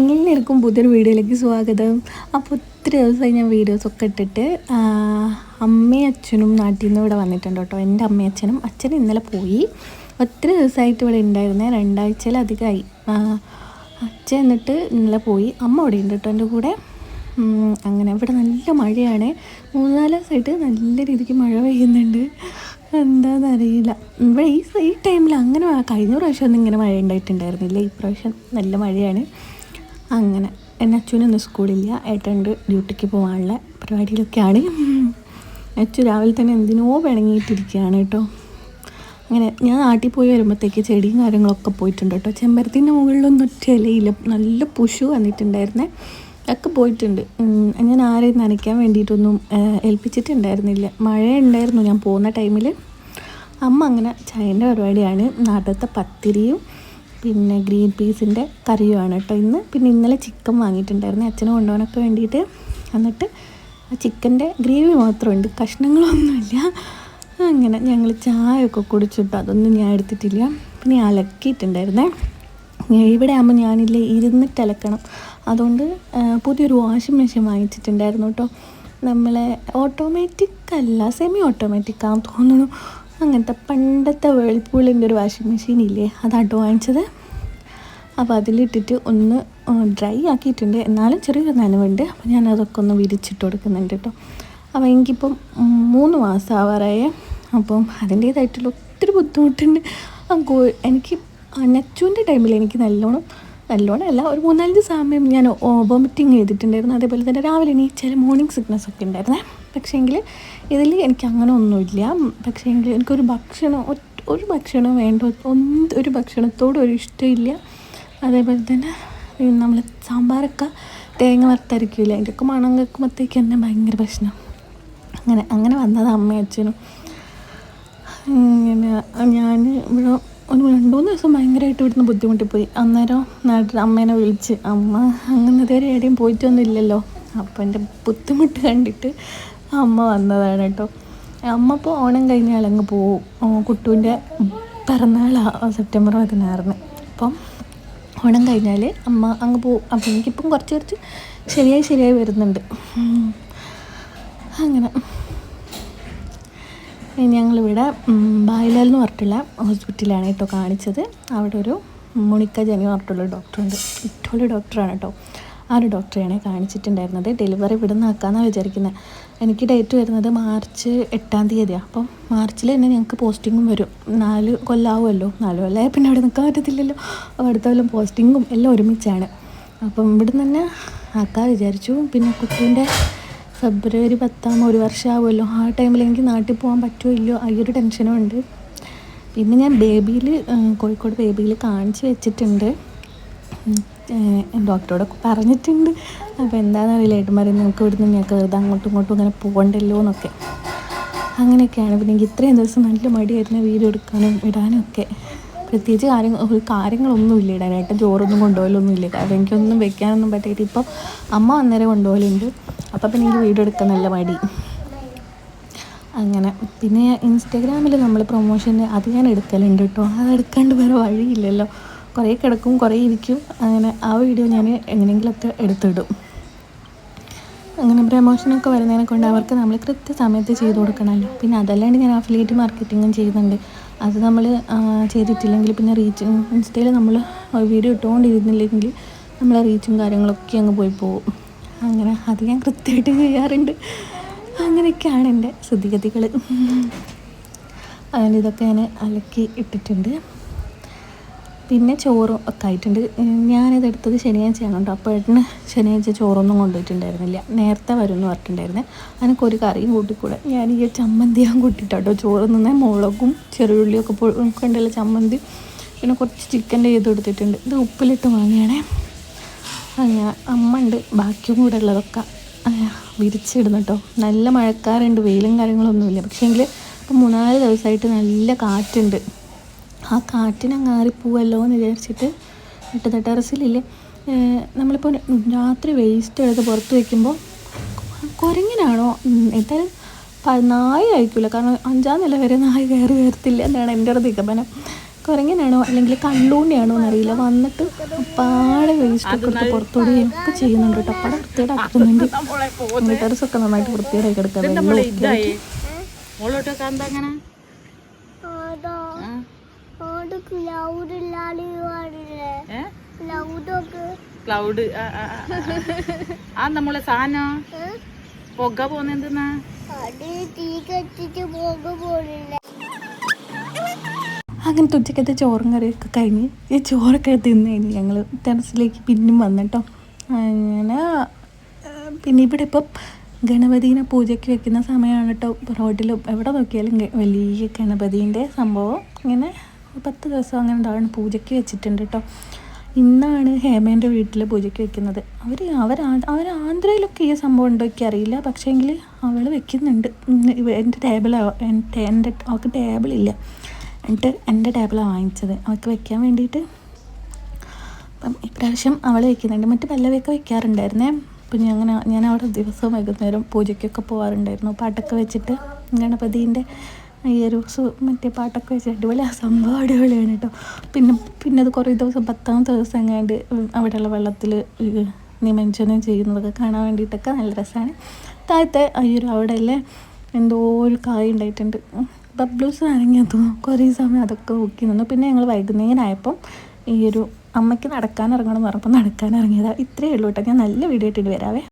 എല്ലാവർക്കും പുതിയൊരു വീഡിയോയിലേക്ക് സ്വാഗതം? അപ്പോൾ ഒത്തിരി ദിവസമായി ഞാൻ വീഡിയോസൊക്കെ ഇട്ടിട്ട് അമ്മയും അച്ഛനും നാട്ടിൽ നിന്ന് ഇവിടെ വന്നിട്ടുണ്ട് കേട്ടോ. എന്റെ അമ്മയും അച്ഛനും. അച്ഛൻ ഇന്നലെ പോയി. ഒത്തിരി ദിവസമായിട്ട് ഇവിടെ ഉണ്ടായിരുന്നേ. രണ്ടാഴ്ചയിലധികമായി. അച്ഛൻ എന്നിട്ട് ഇന്നലെ പോയി. അമ്മ ഇവിടെ ഉണ്ട് കേട്ടോ എന്റെ കൂടെ. അങ്ങനെ ഇവിടെ നല്ല മഴയാണ്. മൂന്നാൽ ദിവസമായിട്ട് നല്ല രീതിക്ക് മഴ പെയ്യുന്നുണ്ട്. എന്താണെന്നറിയില്ല ഇവിടെ ഈ ഈ ടൈമിൽ അങ്ങനെ കഴിഞ്ഞ പ്രാവശ്യം ഒന്നും ഇങ്ങനെ മഴ ഉണ്ടായിട്ടുണ്ടായിരുന്നില്ല. ഈ പ്രാവശ്യം നല്ല മഴയാണ്. അങ്ങനെ. എന്റെ അച്ഛനൊന്നും സ്കൂളില്ല. ഏട്ടന്റെ ഡ്യൂട്ടിക്ക് പോകാനുള്ള പരിപാടിയിലൊക്കെയാണ്. അച്ഛൻ രാവിലെ തന്നെ എന്തിനോ പിണങ്ങിയിട്ടിരിക്കുകയാണ് കേട്ടോ. അങ്ങനെ ഞാൻ നാട്ടിൽ പോയി വരുമ്പോഴത്തേക്ക് ചെടിയും കാര്യങ്ങളൊക്കെ പോയിട്ടുണ്ട് കേട്ടോ. ചെമ്പരത്തിന്റെ മുകളിലൊന്നും ഒറ്റ ഇലയില്ല. നല്ല പുഷു വന്നിട്ടുണ്ടായിരുന്നേ. ഒക്കെ പോയിട്ടുണ്ട്. ഞാൻ ആരെയും നനയ്ക്കാൻ വേണ്ടിയിട്ടൊന്നും ഏൽപ്പിച്ചിട്ടുണ്ടായിരുന്നില്ല. മഴ ഉണ്ടായിരുന്നു ഞാൻ പോകുന്ന ടൈമിൽ അമ്മ അങ്ങനെ ചായന്റെ പരിപാടിയാണ്. നാട്ടത്തെ പത്തിരിയും പിന്നെ ഗ്രീൻ പീസിന്റെ കറിയുമാണ് കേട്ടോ ഇന്ന്. പിന്നെ ഇന്നലെ ചിക്കൻ വാങ്ങിയിട്ടുണ്ടായിരുന്നു. അച്ഛന് കൊണ്ടുപോകാനൊക്കെ വേണ്ടിയിട്ട്. എന്നിട്ട് ആ ചിക്കന്റെ ഗ്രേവി മാത്രമുണ്ട്. കഷ്ണങ്ങളൊന്നുമില്ല. അങ്ങനെ ഞങ്ങൾ ചായയൊക്കെ കുടിച്ചിട്ട് അതൊന്നും ഞാൻ എടുത്തിട്ടില്ല. പിന്നെ അലക്കിയിട്ടുണ്ടായിരുന്നേ. ഇവിടെ ആകുമ്പോൾ ഞാനില്ലേ ഇരുന്നിട്ട് അലക്കണം. അതുകൊണ്ട് പുതിയൊരു വാഷിംഗ് മെഷീൻ വാങ്ങിച്ചിട്ടുണ്ടായിരുന്നു കേട്ടോ. നമ്മളെ ഓട്ടോമാറ്റിക് അല്ല സെമി ഓട്ടോമാറ്റിക് ആണെന്ന് തോന്നുന്നു. അങ്ങനത്തെ പണ്ടത്തെ വേൾപൂളിന്റെ ഒരു വാഷിംഗ് മെഷീൻ ഇല്ലേ? അതാട്ടോ വാങ്ങിച്ചത്. അപ്പോൾ അതിലിട്ടിട്ട് ഒന്ന് ഡ്രൈ ആക്കിയിട്ടുണ്ട്. എന്നാലും ചെറിയൊരു നനവുണ്ട്. അപ്പോൾ ഞാൻ അതൊക്കെ ഒന്ന് വിരിച്ചിട്ട് കൊടുക്കുന്നുണ്ട് കേട്ടോ അപ്പോൾ എനിക്കിപ്പം മൂന്ന് മാസം ആവാറായേ. അപ്പം അതിന്റേതായിട്ടുള്ള ഒത്തിരി ബുദ്ധിമുട്ടുണ്ട്. എനിക്ക് നെച്ചുവിന്റെ ടൈമിൽ എനിക്ക് നല്ലോണം നല്ലോണം അല്ല ഒരു മൂന്നാലഞ്ച് സമയം ഞാൻ വോമിറ്റിങ് ചെയ്തിട്ടുണ്ടായിരുന്നു. അതേപോലെ തന്നെ രാവിലെ എണീച്ചാൽ മോർണിംഗ് സിക്നസ് ഒക്കെ ഉണ്ടായിരുന്നേ. പക്ഷേങ്കിൽ ഇതിൽ എനിക്ക് അങ്ങനെ ഒന്നുമില്ല പക്ഷേങ്കിൽ എനിക്കൊരു ഭക്ഷണം ഒരു ഭക്ഷണം വേണ്ട? ഒരു ഭക്ഷണത്തോടും ഒരു ഇഷ്ടമില്ല. അതേപോലെ തന്നെ നമ്മൾ സാമ്പാറൊക്കെ തേങ്ങ വറുത്തരക്കില്ല അതിന്റെയൊക്കെ മണം കേൾക്കുമ്പോഴത്തേക്ക് തന്നെ ഭയങ്കര പ്രശ്നം. അങ്ങനെ അങ്ങനെ വന്നത് അമ്മയും അച്ഛനും. ഇങ്ങനെ ഞാൻ ഇവിടെ ഒരു രണ്ട് മൂന്ന് ദിവസം ഭയങ്കരമായിട്ട് ഇവിടുന്ന് ബുദ്ധിമുട്ടിപ്പോയി. അന്നേരം നാട്ടിൽ അമ്മേനെ വിളിച്ച് അമ്മ അങ്ങനെ ഇതുവരെ എവിടെയും പോയിട്ടൊന്നും ഇല്ലല്ലോ അപ്പോൾ എന്റെ ബുദ്ധിമുട്ട് കണ്ടിട്ട് അമ്മ വന്നതാണ് കേട്ടോ. അമ്മ ഇപ്പോൾ ഓണം കഴിഞ്ഞാൽ അങ്ങ് പോവും. കുട്ടുവിന്റെ പിറന്നാളാണ് സെപ്റ്റംബർ പതിനാറിന്. അപ്പം ഓണം കഴിഞ്ഞാൽ അമ്മ അങ്ങ് പോവും. അപ്പം എനിക്കിപ്പം കുറച്ച് കുറച്ച് ശരിയായി ശരിയായി വരുന്നുണ്ട്. അങ്ങനെ. ഞങ്ങളിവിടെ ബായിലാൽ എന്ന് പറഞ്ഞിട്ടുള്ള ഹോസ്പിറ്റലാണ് കേട്ടോ കാണിച്ചത്. അവിടെ ഒരു മുണിക്ക ജനി പറഞ്ഞിട്ടുള്ള ഡോക്ടറുണ്ട്. ഇറ്റോളി ഡോക്ടറാണ് കേട്ടോ. ആ ഒരു ഡോക്ടറെയാണ് കാണിച്ചിട്ടുണ്ടായിരുന്നത്. ഡെലിവറി ഇവിടെ നിന്ന് ആക്കാമെന്നാണ് വിചാരിക്കുന്നത് എനിക്ക് ഡേറ്റ് വരുന്നത് മാർച്ച് എട്ടാം തീയതിയാണ് അപ്പം മാർച്ചിൽ തന്നെ ഞങ്ങൾക്ക് പോസ്റ്റിങ്ങും വരും. നാല് കൊല്ലാവുമല്ലോ. നാല് കൊല്ലമായ പിന്നെ അവിടെ നിൽക്കാൻ പറ്റത്തില്ലല്ലോ. അപ്പോൾ അടുത്ത കൊല്ലം പോസ്റ്റിങ്ങും എല്ലാം ഒരുമിച്ചാണ്. അപ്പം ഇവിടുന്ന് തന്നെ ആക്കാൻ വിചാരിച്ചു. പിന്നെ കുട്ടീന്റെ ഫെബ്രുവരി പത്താം ഒരു വർഷമാവുമല്ലോ ആ ടൈമിൽ എനിക്ക് നാട്ടിൽ പോകാൻ പറ്റുമോ ഇല്ലയോ? ആ ഒരു ടെൻഷനും ഉണ്ട്. പിന്നെ ഞാൻ ബേബിയിൽ കോഴിക്കോട് ബേബിയിൽ കാണിച്ച് വെച്ചിട്ടുണ്ട്. ഡോക്ടറോടൊക്കെ പറഞ്ഞിട്ടുണ്ട്. അപ്പോൾ എന്താണെന്ന് അറിയില്ല ഏട്ടന്മാരെ നമുക്ക് ഇവിടുന്ന് ഞങ്ങൾക്ക് വെറുതെ അങ്ങോട്ടും ഇങ്ങോട്ടും ഇങ്ങനെ പോകണ്ടല്ലോ എന്നൊക്കെ. അങ്ങനെയൊക്കെയാണ്. പിന്നെ എനിക്ക് ഇത്രയും ദിവസം നല്ല മടിയായിരുന്നു വീഡിയോ എടുക്കാനും ഇടാനും ഒക്കെ. പ്രത്യേകിച്ച് കാര്യങ്ങൾ ഒരു കാര്യങ്ങളൊന്നുമില്ല ഇടാനായിട്ട് ചോറൊന്നും കൊണ്ടുപോകലൊന്നുമില്ല കാരണം എനിക്കൊന്നും വെക്കാനൊന്നും പറ്റിയിട്ട് ഇപ്പം അമ്മ അന്നേരം കൊണ്ടുപോകലുണ്ട്. അപ്പം പിന്നെ എനിക്ക് വീഡിയോ എടുക്കാൻ നല്ല മടി. അങ്ങനെ. പിന്നെ ഇൻസ്റ്റാഗ്രാമിൽ നമ്മൾ പ്രൊമോഷൻ അത് ഞാൻ എടുക്കലുണ്ട് കേട്ടോ. അത് എടുക്കാണ്ട് വേറെ വഴിയില്ലല്ലോ. കുറേ കിടക്കും കുറേ ഇരിക്കും. അങ്ങനെ ആ വീഡിയോ ഞാൻ എങ്ങനെയെങ്കിലുമൊക്കെ എടുത്തിടും. അങ്ങനെ പ്രമോഷനൊക്കെ വരുന്നതിനെ കൊണ്ട് അവർക്ക് നമ്മൾ കൃത്യസമയത്ത് ചെയ്ത് കൊടുക്കണമല്ലോ. പിന്നെ അതല്ലാണ്ട് ഞാൻ അഫിലിയേറ്റ് മാർക്കറ്റിങ്ങും ചെയ്യുന്നുണ്ട്. അത് നമ്മൾ ചെയ്തിട്ടില്ലെങ്കിൽ പിന്നെ റീച്ച് ഇൻസ്റ്റയിൽ നമ്മൾ വീഡിയോ ഇട്ടുകൊണ്ടിരുന്നില്ലെങ്കിൽ നമ്മളെ റീച്ചും കാര്യങ്ങളൊക്കെ അങ്ങ് പോയി പോകും. അങ്ങനെ അത് ഞാൻ കൃത്യമായിട്ട് ചെയ്യാറുണ്ട്. അങ്ങനെയൊക്കെയാണ് എന്റെ സ്ഥിതിഗതികൾ അങ്ങനെ ഇതൊക്കെ ഞാൻ അലക്കി ഇട്ടിട്ടുണ്ട്. പിന്നെ ചോറും ഒക്കെ ആയിട്ടുണ്ട് ഞാനിത് എടുത്തത് ശനിയാഴ്ചയാണ് കേട്ടോ അപ്പോൾ ഏട്ടന് ശനിയാഴ്ച ചോറൊന്നും കൊണ്ടുപോയിട്ടുണ്ടായിരുന്നില്ല. നേരത്തെ വരും എന്ന് പറഞ്ഞിട്ടുണ്ടായിരുന്നേ. അതിനൊക്കെ ഒരു കറിയും കൂട്ടിക്കൂടെ. ഞാൻ ഈ ചമ്മന്തിയാൻ കൂട്ടിയിട്ടോ ചോറ് നിന്നേ മുളകും ചെറുള്ളിയൊക്കെ കൊണ്ടുള്ള ചമ്മന്തി. പിന്നെ കുറച്ച് ചിക്കന്റെ ചെയ്ത് കൊടുത്തിട്ടുണ്ട്. ഇത് ഉപ്പിലിട്ട് വാങ്ങിയാണേ. അങ്ങനെ അമ്മ ഉണ്ട്. ബാക്കിയും കൂടെ ഉള്ളതൊക്കെ വിരിച്ചിടുന്നു കേട്ടോ നല്ല മഴക്കാറുണ്ട്. വെയിലും കാര്യങ്ങളൊന്നുമില്ല. പക്ഷേങ്കിൽ ഇപ്പം മൂന്നാൽ ദിവസമായിട്ട് നല്ല കാറ്റുണ്ട്. ആ കാറ്റിനങ്ങാറിപ്പോവല്ലോ എന്ന് വിചാരിച്ചിട്ട് ഇട്ടത് ടെറസിലില്ലേ. നമ്മളിപ്പോൾ രാത്രി വേസ്റ്റ് എടുത്ത് പുറത്ത് വയ്ക്കുമ്പോൾ കുരങ്ങിനാണോ? എന്തായാലും നായ കഴിക്കില്ല കാരണം അഞ്ചാം നില വരെ നായ കയറി വരത്തില്ല എന്നാണ് എന്റെ ഒരു നിഗമനം. കുരങ്ങനാണോ അല്ലെങ്കിൽ കള്ളൂണിയാണോ എന്നറിയില്ല. വന്നിട്ട് പാടെ വേസ്റ്റ് ഒക്കെ എടുത്ത് പുറത്തോടുകയും ഒക്കെ ചെയ്യുന്നുണ്ട് കേട്ടോ. അപ്പം വൃത്തിയുടെ വൃത്തിയേടാക്കുന്നുണ്ട് ടെറസൊക്കെ നന്നായിട്ട് വൃത്തിയേടാക്കി കിടക്കുക ക്ലൗഡ് ആ നമ്മളെ സാധനം. പുക അത് തീ കത്തിച്ച് പോക പോലില്ല? അങ്ങനത്തെ ഉച്ചക്കത്തെ ചോറും കറിയൊക്കെ കഴിഞ്ഞ് ഈ ചോറൊക്കെ തിന്ന് കഴിഞ്ഞ് ഞങ്ങൾ ടെറസിലേക്ക് പിന്നും വന്നിട്ടോ. അങ്ങനെ പിന്നെ ഇവിടെ ഇപ്പം ഗണപതിനെ പൂജയ്ക്ക് വെക്കുന്ന സമയമാണ് കേട്ടോ. റോഡിലും എവിടെ നോക്കിയാലും വലിയ ഗണപതിന്റെ സംഭവം. ഇങ്ങനെ പത്ത് ദിവസം അങ്ങനെ ഉണ്ടാവണം പൂജയ്ക്ക് വെച്ചിട്ടുണ്ട് കേട്ടോ ഇന്നാണ് ഹേമേന്റെ വീട്ടിൽ പൂജയ്ക്ക് വെക്കുന്നത്. അവർ അവർ അവർ ആന്ധ്രയിലൊക്കെ ഈ സംഭവം ഉണ്ടോ എനിക്ക് അറിയില്ല. പക്ഷേങ്കിൽ അവൾ വെക്കുന്നുണ്ട്. എന്റെ ടേബിൾ എന്റെ എന്റെ അവൾക്ക് ടേബിളില്ല എന്നിട്ട് എന്റെ ടേബിളാണ് വാങ്ങിച്ചത്. അവൾക്ക് വെക്കാൻ വേണ്ടിയിട്ട് അപ്പം ഇപ്രാവശ്യം അവൾ വെക്കുന്നുണ്ട്. മറ്റ് പല്ലവിയൊക്കെ വെക്കാറുണ്ടായിരുന്നേ. അപ്പം ഞാൻ അങ്ങനെ ഞാൻ അവിടെ ദിവസവും വൈകുന്നേരം പൂജയ്ക്കൊക്കെ പോകാറുണ്ടായിരുന്നു പാട്ടൊക്കെ വെച്ചിട്ട് ഗണപതീന്റെ ഈ ഒരു മറ്റേ പാട്ടൊക്കെ വെച്ച് അടിപൊളി. ആ സംഭവം അടിപൊളിയാണ് കേട്ടോ പിന്നെ പിന്നെ അത് കുറേ ദിവസം പത്താമത്തെ ദിവസം എങ്ങാണ്ട് അവിടെയുള്ള വെള്ളത്തിൽ നിമഞ്ജനം ചെയ്യുന്നതൊക്കെ കാണാൻ വേണ്ടിയിട്ടൊക്കെ നല്ല രസമാണ് താഴത്തെ അയ്യൊരു അവിടെ അവിടെയല്ലേ എന്തോ ഒരു കായ ഉണ്ടായിട്ടുണ്ട്. ബബ്ലൂസ് ആണെങ്കിൽ കുറേ സമയം അതൊക്കെ നോക്കി നിന്നു. പിന്നെ ഞങ്ങൾ വൈകുന്നേരം ആയപ്പം ഈ ഒരു അമ്മയ്ക്ക് നടക്കാൻ ഇറങ്ങണം എന്ന് പറഞ്ഞപ്പോൾ നടക്കാൻ ഇറങ്ങിയതാണ് ഇത്രയേ ഉള്ളൂ കേട്ടോ ഞാൻ നല്ല വീഡിയോ ഇട്ടിട്ട് വരാവേ.